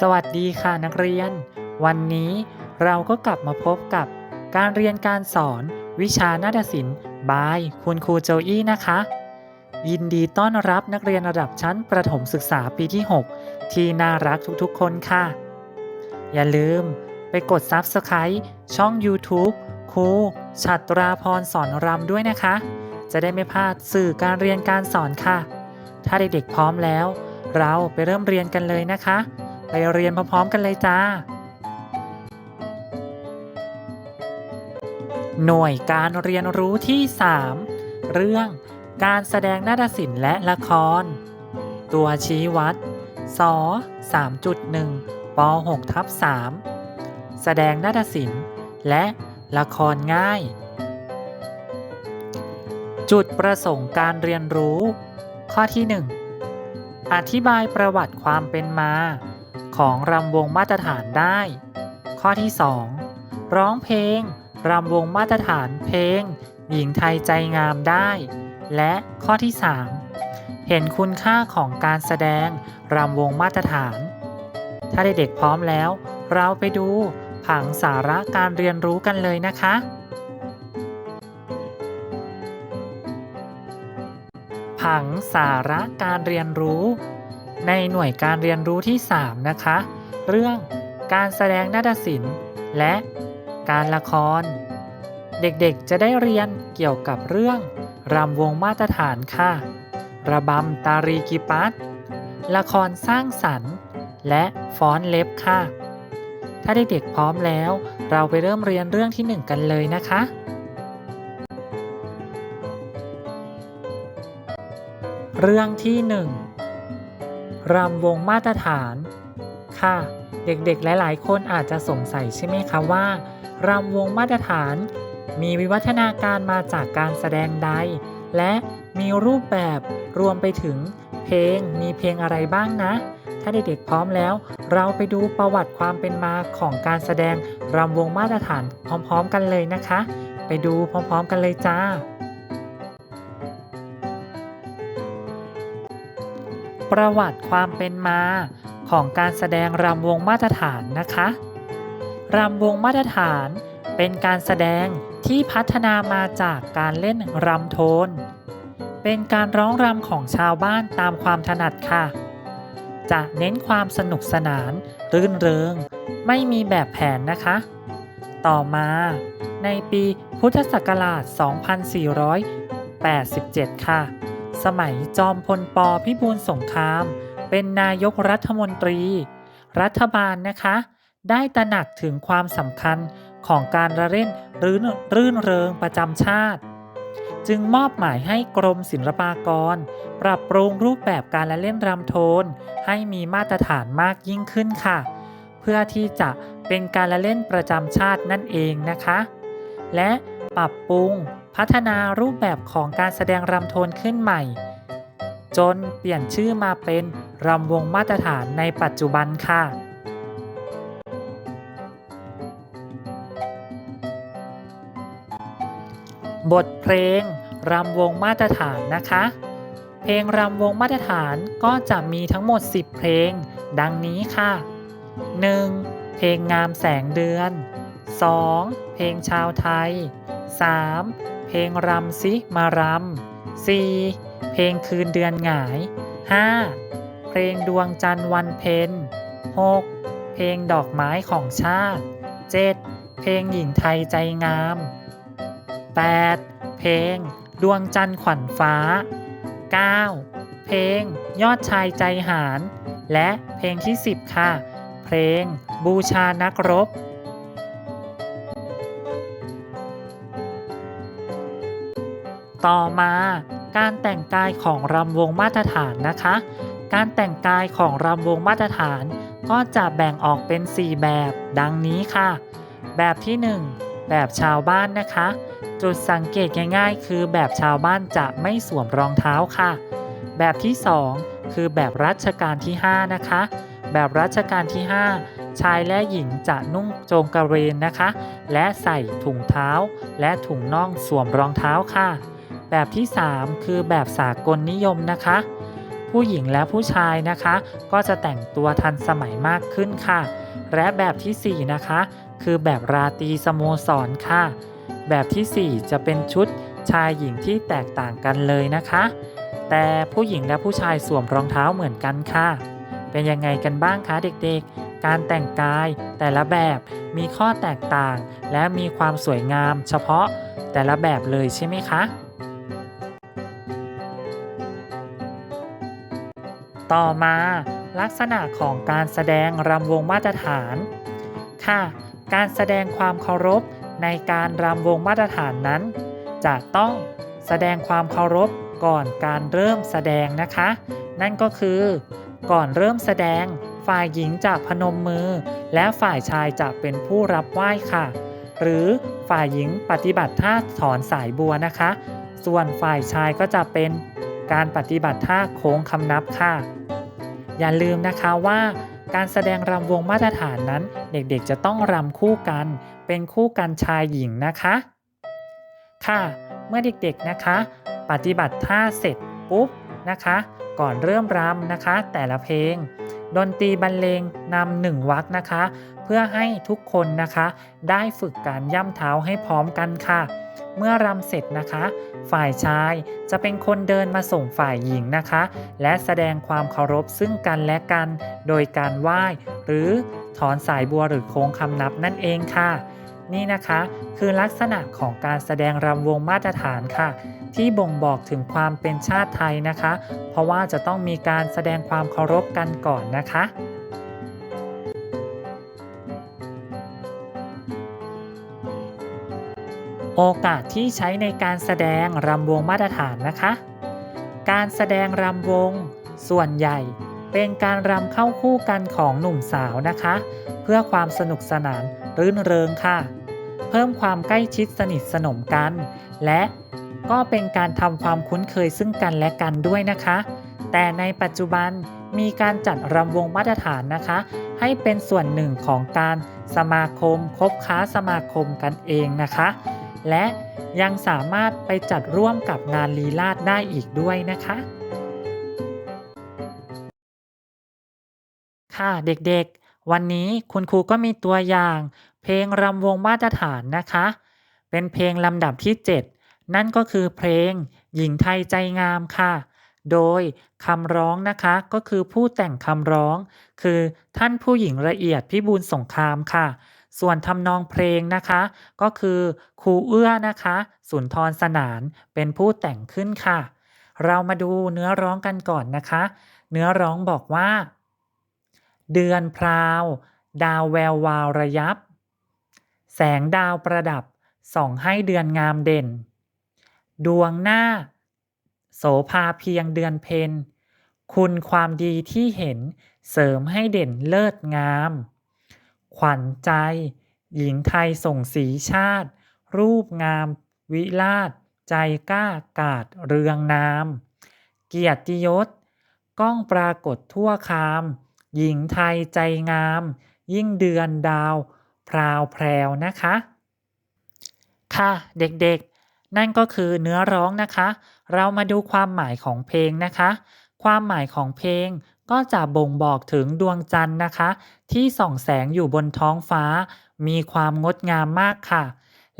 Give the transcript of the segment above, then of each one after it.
สวัสดีค่ะนักเรียน วันนี้เราก็กลับมาพบกับการเรียนการสอนวิชานาฏศิลป์บายคุณครูโจอี้นะคะ ยินดีต้อนรับนักเรียนระดับชั้นประถมศึกษาปีที่ 6 ที่น่ารักทุกๆคนค่ะ อย่าลืมไปกด Subscribe ช่อง YouTube ครูชัตราพรสอนรำด้วยนะคะ จะได้ไม่พลาดสื่อการเรียนการสอนค่ะ ถ้าเด็กๆพร้อมแล้ว เราไปเริ่มเรียนกันเลยนะคะ ไปเรียนพร้อมๆกันเลยจ้า หน่วยการเรียนรู้ที่ 3 เรื่องการแสดงนาฏศิลป์และละคร ตัวชี้วัดส3.1ป6ทับ3แสดงนาฏศิลป์และละครง่าย จุดประสงค์การเรียนรู้ ข้อที่ 1 อธิบายประวัติความเป็นมา ของรำวงมาตรฐานได้ ข้อที่ 2 ร้องเพลง รำวงมาตรฐานเพลง หญิงไทยใจงามได้ และข้อที่ 3 เห็นคุณค่าของการแสดงรำวงมาตรฐาน ถ้าเด็กๆพร้อมแล้ว เราไปดูผังสาระการเรียนรู้กันเลยนะคะ ผังสาระการเรียนรู้ ในหน่วยการเรียนรู้ที่ 3 นะคะ เรื่องการแสดงนาฏศิลป์ และการละคร เด็กๆจะได้เรียนเกี่ยวกับเรื่องรำวงมาตรฐานค่ะ ระบำตารีกิปัตละครสร้างสรรค์ และฟ้อนเล็บค่ะ ถ้าเด็กๆพร้อมแล้ว เราไปเริ่มเรียนเรื่องที่ 1 กันเลยนะคะเรื่องที่1 รำวงมาตรฐาน ค่ะ เด็กๆ หลายๆ คนอาจจะสงสัยใช่ไหมคะว่ารำวงมาตรฐาน มีวิวัฒนาการมาจากการแสดงใด และมีรูปแบบรวมไปถึงเพลงมีเพลงอะไรบ้างนะ ถ้าเด็กๆพร้อมแล้ว เราไปดูประวัติความเป็นมาของการแสดงรำวงมาตรฐานพร้อมๆ กันเลยนะคะ ไปดูพร้อมๆ กันเลยจ้า ประวัติความเป็นมาของการแสดงรำวงมาตรฐานนะคะรำวงมาตรฐานเป็นการแสดงที่พัฒนามาจากการเล่นรำโทน เป็นการร้องรำของชาวบ้านตามความถนัดค่ะ จะเน้นความสนุกสนาน รื่นเริง ไม่มีแบบแผนนะคะ ต่อมาในปีพุทธศักราช 2487 ค่ะ สมัยจอมพลปพิบูลสงคราม เป็นนายกรัฐมนตรี รัฐบาลนะคะ ได้ตระหนักถึงความสำคัญของการระเล่นรื่นรื่นเริงประจำชาติ จึงมอบหมายให้กรมศิลปากร ปรับปรุงรูปแบบการละเล่นรำโทน ให้มีมาตรฐานมากยิ่งขึ้นค่ะ เพื่อที่จะเป็นการละเล่นประจำชาตินั่นเองนะคะ และปรับปรุง พัฒนารูปแบบของการแสดงรำโทนขึ้นใหม่ จนเปลี่ยนชื่อมาเป็นรำวงมาตรฐานในปัจจุบันค่ะ บทเพลงรำวงมาตรฐานนะคะ เพลงรำวงมาตรฐานก็จะมีทั้งหมด 10 เพลง ดังนี้ค่ะ 1. เพลงงามแสงเดือน 2. เพลงชาวไทย 3. เพลงรำซิมารำ 4. เพลงคืนเดือนหงาย 5. เพลงดวงจันทร์วันเพ็ญ 6. เพลงดอกไม้ของชาติ 7. เพลงหญิงไทยใจงาม 8. เพลงดวงจันทร์ขวัญฟ้า 9. เพลงยอดชายใจหาร และเพลงที่ 10 ค่ะ เพลงบูชานักรบ ต่อมา การแต่งกายของรำวงมาตรฐานนะคะ การแต่งกายของรำวงมาตรฐาน ก็จะแบ่งออกเป็น 4 แบบ ดังนี้ค่ะ แบบที่ 1 แบบชาวบ้านนะคะ จุดสังเกตง่ายๆ คือแบบชาวบ้านจะไม่สวมรองเท้าค่ะ แบบที่ 2 คือแบบรัชกาลที่ 5 นะคะ แบบรัชกาลที่ 5ชายและหญิงจะนุ่งโจงกระเบนนะคะ และใส่ถุงเท้า และถุงน่องสวมรองเท้าค่ะ แบบที่ 3 คือแบบสากลนิยมนะคะ ผู้หญิงและผู้ชายนะคะ ก็จะแต่งตัวทันสมัยมากขึ้นค่ะ และแบบทีสี่4 นะคะ คือแบบราตรีสโมสรค่ะ แบบทีสี่ 4 จะเป็นชุดชายหญิงที่แตกต่างกันเลยนะคะ แต่ผู้หญิงและผู้ชายสวมรองเท้าเหมือนกันค่ะ เป็นยังไงกันบ้างคะเด็กๆ การแต่งกายแต่ละแบบมีข้อแตกต่าง และมีความสวยงามเฉพาะแต่ละแบบเลยใช่ไหมคะ ต่อมาลักษณะของการแสดงรำวงมาตรฐาน ค่ะ การแสดงความเคารพในการรำวงมาตรฐานนั้น จะต้องแสดงความเคารพก่อนการเริ่มแสดงนะคะ นั่นก็คือ ก่อนเริ่มแสดงฝ่ายหญิงจะพนมมือ และฝ่ายชายจะเป็นผู้รับไหว้ค่ะ หรือฝ่ายหญิงปฏิบัติท่าถอนสายบัวนะคะ ส่วนฝ่ายชายก็จะเป็นการปฏิบัติท่าโค้งคำนับค่ะ อย่าลืมนะคะว่าการแสดงรำวงมาตรฐานนั้น เด็กๆจะต้องรำคู่กัน เป็นคู่กันชายหญิงนะคะ ค่ะ เมื่อเด็กๆนะคะ ปฏิบัติท่าเสร็จปุ๊บนะคะ ก่อนเริ่มรำนะคะ แต่ละเพลง ดนตรีบรรเลงนำหนึ่งวักนะคะ เพื่อให้ทุกคนนะคะ ได้ฝึกการย่ำเท้าให้พร้อมกันค่ะ เมื่อรำเสร็จนะคะ ฝ่ายชายจะเป็นคนเดินมาส่งฝ่ายหญิงนะคะ และแสดงความเคารพซึ่งกันและกัน โดยการไหว้ หรือถอนสายบัวหรือโค้งคำนับนั่นเองค่ะ นี่นะคะ คือลักษณะของการแสดงรำวงมาตรฐานค่ะ ที่บ่งบอกถึงความเป็นชาติไทยนะคะ เพราะว่าจะต้องมีการแสดงความเคารพกันก่อนนะคะโอกาสที่ใช้ในการแสดงรำวงมาตรฐานนะคะ การแสดงรำวง ส่วนใหญ่เป็นการรำเข้าคู่กันของหนุ่มสาวนะคะ เพื่อความสนุกสนาน รื่นเริงค่ะ เพิ่มความใกล้ชิดสนิทสนมกัน และก็เป็นการทำความคุ้นเคยซึ่งกันและกันด้วยนะคะ แต่ในปัจจุบันมีการจัดรำวงมาตรฐานนะคะ ให้เป็นส่วนหนึ่งของการสมาคมคบค้าสมาคมกันเองนะคะ และยังสามารถไปจัดร่วมกับงานลีลาดได้อีกด้วยนะคะ ค่ะเด็กๆ วันนี้คุณครูก็มีตัวอย่าง เพลงรำวงมาตรฐานนะคะ เป็นเพลงลำดับที่ 7 นั่นก็คือเพลง หญิงไทยใจงามค่ะ โดยคำร้องนะคะก็คือผู้แต่งคำร้อง คือท่านผู้หญิงละเอียดพิบูลสงครามค่ะ ส่วนทำนองเพลงนะคะ ก็คือครูเอื้อนะคะ สุนทรสนานเป็นผู้แต่งขึ้นค่ะ เรามาดูเนื้อร้องกันก่อนนะคะ เนื้อร้องบอกว่า เดือนพราว ดาวแวววาวระยับ แสงดาวประดับส่องให้เดือนงามเด่น ดวงหน้า โสภาเพียงเดือนเพ็ญคุณความดีที่เห็นเสริมให้เด่นเลิศงาม ขวัญใจ หญิงไทยส่งสีชาติ รูปงาม วิลาศใจกล้ากาดเรืองนาม เกียรติยศ ก้องปรากฏทั่วคาม หญิงไทยใจงาม ยิ่งเดือนดาว พราวแพรวนะคะ ค่ะเด็กๆ นั่นก็คือเนื้อร้องนะคะ เรามาดูความหมายของเพลงนะคะ ความหมายของเพลงก็จะบ่งบอกถึงดวงจันทร์นะคะ ที่ส่องแสงอยู่บนท้องฟ้า มีความงดงามมากค่ะ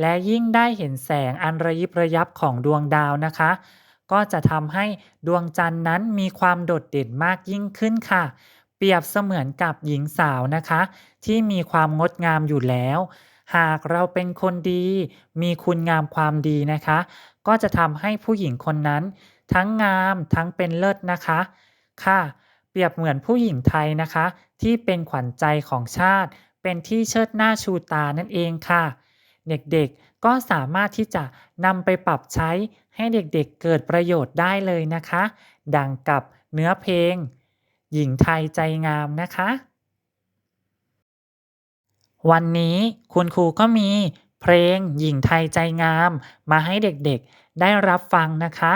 และยิ่งได้เห็นแสงอันระยิบระยับของดวงดาวนะคะ ก็จะทำให้ดวงจันทร์นั้นมีความโดดเด่นมากยิ่งขึ้นค่ะ รียบเสมือนกับหญิงสาวนะคะ ที่มีความงดงามอยู่แล้ว หากเราเป็นคนดี มีคุณงามความดีนะคะ ก็จะทำให้ผู้หญิงคนนั้น ทั้งงามทั้งเป็นเลิศนะคะ ค่ะ เปรียบเหมือนผู้หญิงไทยนะคะ ที่เป็นขวัญใจของชาติ เป็นที่เชิดหน้าชูตานั่นเองค่ะ เด็กๆก็สามารถที่จะนำไปปรับใช้ให้เด็กๆเกิดประโยชน์ได้เลยนะคะ ดังกับเนื้อเพลง หญิงไทยใจงามนะคะ วันนี้คุณครูก็มีเพลงหญิงไทยใจงามมาให้เด็กๆได้รับฟังนะคะ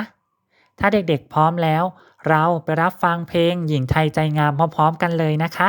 ถ้าเด็กๆพร้อมแล้ว เราไปรับฟังเพลงหญิงไทยใจงามพร้อมๆกันเลยนะคะ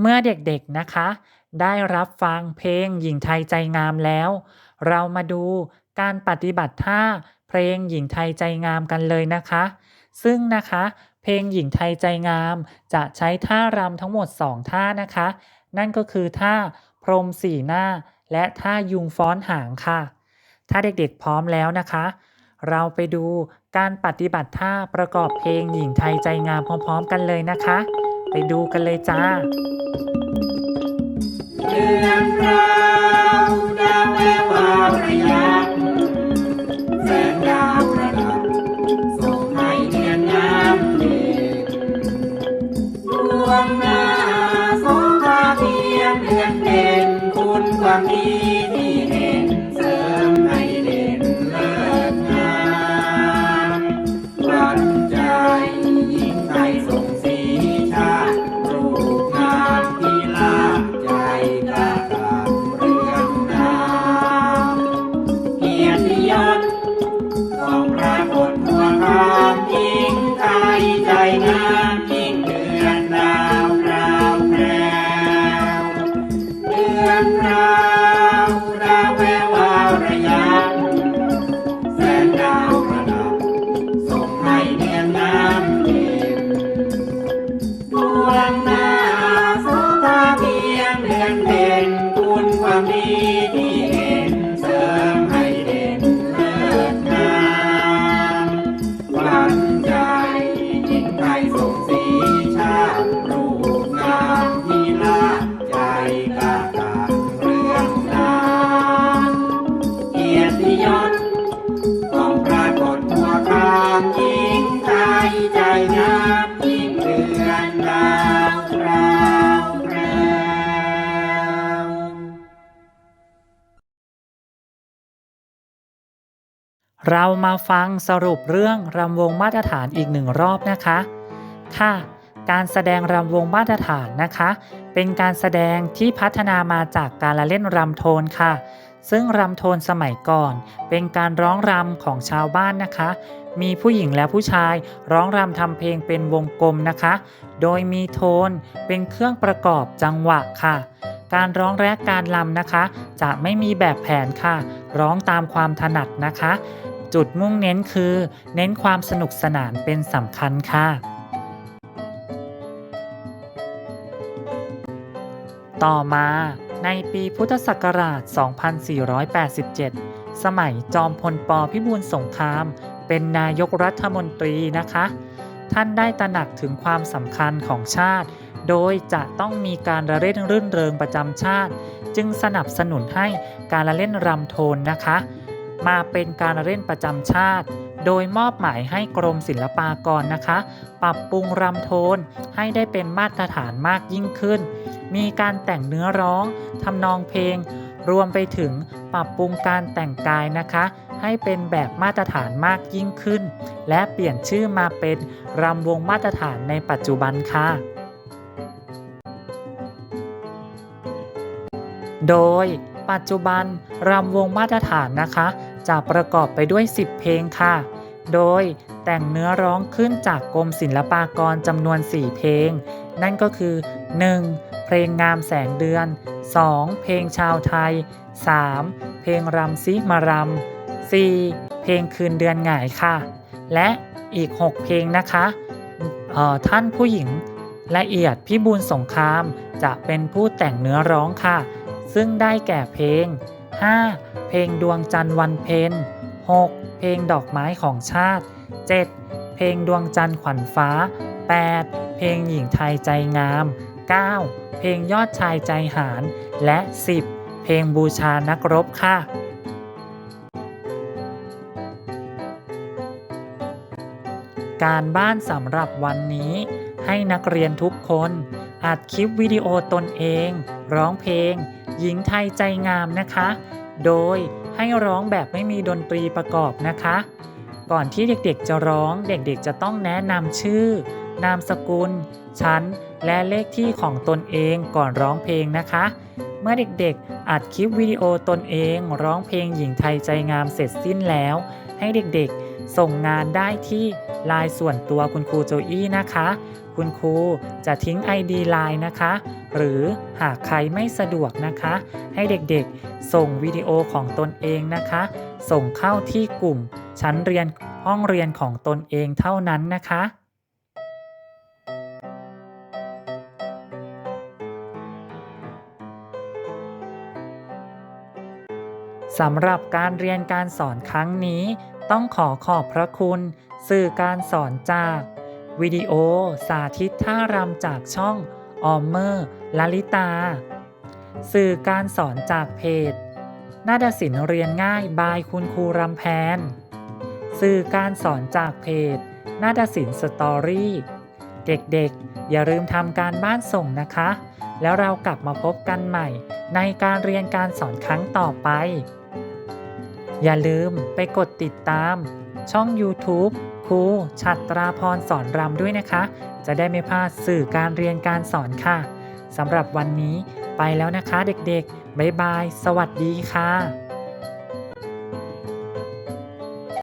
เมื่อเด็กๆนะคะ ได้รับฟังเพลงหญิงไทยใจงามแล้ว เรามาดูการปฏิบัติท่าเพลงหญิงไทยใจงามกันเลยนะคะ ซึ่งนะคะ เพลงหญิงไทยใจงาม จะใช้ท่ารำทั้งหมด 2 ท่านะคะ นั่นก็คือท่าพรมสี่หน้า และท่ายุงฟ้อนหางค่ะ ถ้าเด็กๆพร้อมแล้วนะคะ เราไปดูการปฏิบัติท่าประกอบเพลงหญิงไทยใจงามพร้อม ๆ กันเลยนะคะ ไปดูกันเลยจ้าเดือนราวดาวแวววาวระยับแสงดาวประดับส่งให้เดือนงามเด่นดวงหน้าสองตาเทียมเดือนเด่นคุณความดีที่ มาฟังสรุปเรื่องรำวงมาตรฐานอีกหนึ่งรอบนะคะ ค่ะ การแสดงรำวงมาตรฐานนะคะ เป็นการแสดงที่พัฒนามาจากการละเล่นรำโทนค่ะ ซึ่งรำโทนสมัยก่อน เป็นการร้องรำของชาวบ้านนะคะ มีผู้หญิงและผู้ชายร้องรำทำเพลงเป็นวงกลมนะคะ โดยมีโทนเป็นเครื่องประกอบจังหวะค่ะการร้องและการรำนะคะ จะไม่มีแบบแผนค่ะ ร้องตามความถนัดนะคะ จุดมุ่งเน้นคือ เน้นความสนุกสนานเป็นสำคัญค่ะ ต่อมาในปีพุทธศักราช 2487 สมัยจอมพลปพิบูลสงคราม เป็นนายกรัฐมนตรีนะคะ ท่านได้ตระหนักถึงความสำคัญของชาติ โดยจะต้องมีการระเล่นรื่นเริงประจำชาติ จึงสนับสนุนให้การละเล่นรำโทนนะคะ มาเป็นการเล่นประจำชาติ โดยมอบหมายให้กรมศิลปากรนะคะ ปรับปรุงรำโทนให้ได้เป็นมาตรฐานมากยิ่งขึ้น มีการแต่งเนื้อร้องทำนองเพลง รวมไปถึงปรับปรุงการแต่งกายนะคะ ให้เป็นแบบมาตรฐานมากยิ่งขึ้น และเปลี่ยนชื่อมาเป็นรำวงมาตรฐานในปัจจุบันค่ะโดยปัจจุบันรำวงมาตรฐานนะคะ จะประกอบไปด้วย 10 เพลงค่ะ โดยแต่งเนื้อร้องขึ้นจากกรมศิลปากรจำนวน 4 เพลง นั่นก็คือ 1. เพลงงามแสงเดือน 2. เพลงชาวไทย 3. เพลงรำซิมารำ 4. เพลงคืนเดือนหงายค่ะ และอีก 6 เพลงนะคะออท่านผู้หญิงละเอียดพิบูลสงครามจะเป็นผู้แต่งเนื้อร้องค่ะ ซึ่งได้แก่เพลง 5. เพลงดวงจันทร์วันเพ็ญ 6. เพลงดอกไม้ของชาติ 7. เพลงดวงจันทร์ขวัญฟ้า 8. เพลงหญิงไทยใจงาม 9. เพลงยอดชายใจหารและ 10. เพลงบูชานักรบค่ะการบ้านสำหรับวันนี้ ให้นักเรียนทุกคนอัดคลิปวิดีโอตนเอง ร้องเพลง หญิงไทยใจงามนะคะ โดยให้ร้องแบบไม่มีดนตรีประกอบนะคะ ก่อนที่เด็กๆจะร้องเด็กๆจะต้องแนะนำชื่อ นามสกุล ชั้น และเลขที่ของตนเองก่อนร้องเพลงนะคะ เมื่อเด็กๆ อัดคลิปวิดีโอตนเองร้องเพลงหญิงไทยใจงามเสร็จสิ้นแล้ว ให้เด็กๆส่งงานได้ที่ไลน์ส่วนตัวคุณครูโจอี้นะคะ คุณครูจะทิ้ง ID Line นะคะ หรือหากใครไม่สะดวกนะคะ ให้เด็กๆ ส่งวิดีโอของตนเองนะคะ ส่งเข้าที่กลุ่ม ชั้นเรียนห้องเรียนของตนเองเท่านั้นนะคะสำหรับการเรียนการสอนครั้งนี้ ต้องขอขอบพระคุณ สื่อการสอนจาก วิดีโอสาธิตท่ารำจากช่องออมเมอร์ลลิตา สื่อการสอนจากเพจนาฏศิลป์เรียนง่ายบายคุณครูรำแพน สื่อการสอนจากเพจนาฏศิลป์สตอรี่เด็กๆ อย่าลืมทำการบ้านส่งนะคะ แล้วเรากลับมาพบกันใหม่ ในการเรียนการสอนครั้งต่อไป อย่าลืมไปกดติดตามช่อง YouTube ครูชัตราพรสอนรำด้วยนะคะ จะได้ไม่พลาดสื่อการเรียนการสอนค่ะสำหรับวันนี้ไปแล้วนะคะเด็กๆ บ๊ายบาย สวัสดีค่ะ